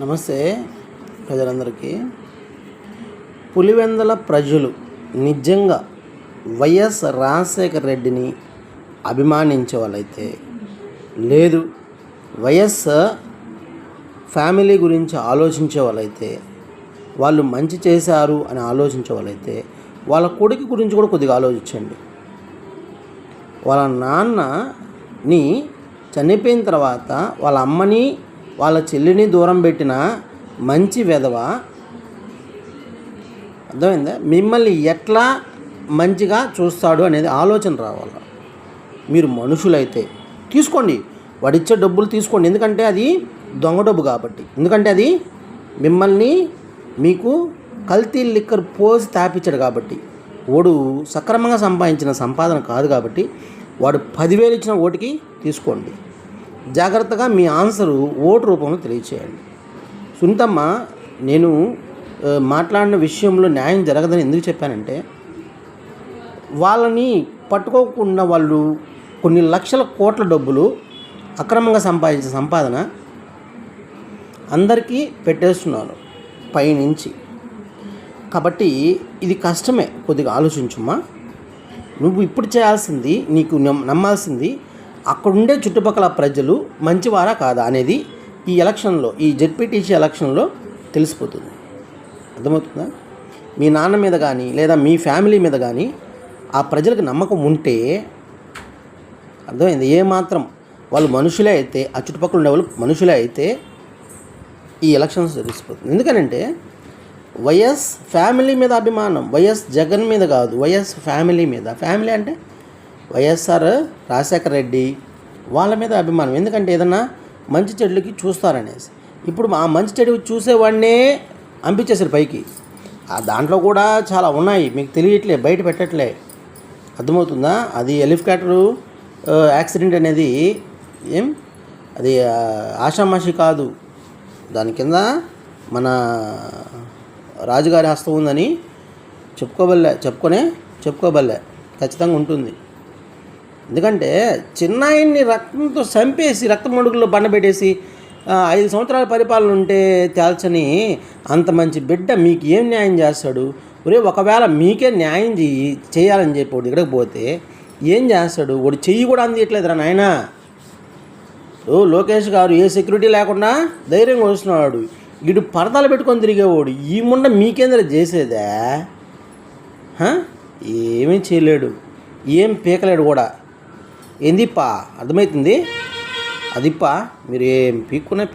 నమస్తే ప్రజలందరికీ. పులివెందల ప్రజలు నిజంగా వైఎస్ రాజశేఖర రెడ్డిని అభిమానించే వాళ్ళైతే లేదు. వైఎస్ ఫ్యామిలీ గురించి ఆలోచించే వాళ్ళైతే వాళ్ళు మంచి చేశారు అని ఆలోచించే వాళ్ళైతే వాళ్ళ కొడుకు గురించి కూడా కొద్దిగా ఆలోచించండి. వాళ్ళ నాన్నని చనిపోయిన తర్వాత వాళ్ళ అమ్మని వాళ్ళ చెల్లిని దూరం పెట్టిన మంచి వెధవ. అర్థమైందా? మిమ్మల్ని ఎట్లా మంచిగా చూస్తాడు అనేది ఆలోచన రావాలి? మీరు మనుషులైతే తీసుకోండి. వాడిచ్చే డబ్బులు తీసుకోండి. ఎందుకంటే అది దొంగ డబ్బు కాబట్టి. ఎందుకంటే అది మిమ్మల్ని మీకు కల్తీ లిక్కర్ పోసి తాపించాడు కాబట్టి. వాడు సక్రమంగా సంపాదించిన సంపాదన కాదు కాబట్టి. వాడు పదివేలు ఇచ్చిన ఓటుకి తీసుకోండి. జాగ్రత్తగా మీ ఆన్సరు ఓటు రూపంలో తెలియచేయండి. సునీతమ్మ నేను మాట్లాడిన విషయంలో న్యాయం జరగదని ఎందుకు చెప్పానంటే వాళ్ళని పట్టుకోకుండా వాళ్ళు కొన్ని లక్షల కోట్ల డబ్బులు అక్రమంగా సంపాదించిన సంపాదన అందరికీ పెట్టేస్తున్నారు పైనుంచి. కాబట్టి ఇది కష్టమే కొద్దిగా ఆలోచించుమా? నువ్వు ఇప్పుడు చేయాల్సింది నీకు నమ్- నమ్మాల్సింది అక్కడుండే చుట్టుపక్కల ప్రజలు మంచివారా కాదా అనేది ఈ ఎలక్షన్లో ఈ జెడ్పీటీసీ ఎలక్షన్లో తెలిసిపోతుంది. అర్థమవుతుందా? మీ నాన్న మీద కానీ లేదా మీ ఫ్యామిలీ మీద కానీ ఆ ప్రజలకు నమ్మకం ఉంటే అర్థమైంది? ఏమాత్రం వాళ్ళు మనుషులే అయితే ఆ చుట్టుపక్కల ఉండే వాళ్ళు మనుషులే అయితే ఈ ఎలక్షన్స్ తెలిసిపోతుంది. ఎందుకనంటే వైఎస్ ఫ్యామిలీ మీద అభిమానం వైఎస్ జగన్ మీద కాదు వైఎస్ ఫ్యామిలీ మీద. ఫ్యామిలీ అంటే వైఎస్ఆర్ రాజశేఖర రెడ్డి వాళ్ళ మీద అభిమానం. ఎందుకంటే ఏదన్నా మంచి చెడులకి చూస్తారనేసి. ఇప్పుడు ఆ మంచి చెడు చూసేవాడినే పంపించేసారు పైకి. ఆ దాంట్లో కూడా చాలా ఉన్నాయి. మీకు తెలియట్లే బయట పెట్టట్లే. అర్థమవుతుందా? అది హెలికాప్టరు యాక్సిడెంట్ అనేది ఏం? అది ఆషామాషి కాదు. దాని కింద మన రాజుగారి హస్తం ఉందని చెప్పుకోబల్లే చెప్పుకొనే చెప్పుకోబల్లే. ఖచ్చితంగా ఉంటుంది. ఎందుకంటే చిన్నాయన్ని రక్తంతో చంపేసి రక్తం మడుగుల్లో బండబెట్టేసి ఐదు సంవత్సరాల పరిపాలన ఉంటే తేల్చని అంత మంచి బిడ్డ మీకు ఏం న్యాయం చేస్తాడు? ఒరే ఒకవేళ మీకే న్యాయం చేయి చేయాలని చెప్పి వాడు ఇక్కడికి పోతే ఏం చేస్తాడు? వాడు చెయ్యి కూడా అందియట్లేదురా నాయనా. ఓ లోకేష్ గారు ఏ సెక్యూరిటీ లేకుండా ధైర్యంగా వస్తున్నాడు. ఇటు పరదాలు పెట్టుకొని తిరిగేవాడు ఈ ముండ మీకేంద్ర చేసేదా? ఏమీ చేయలేడు. ఏం పీకలేడు కూడా. ఏందిప్ప? అర్థమవుతుంది అదిప్ప మీరు ఏం పీక్కున్నా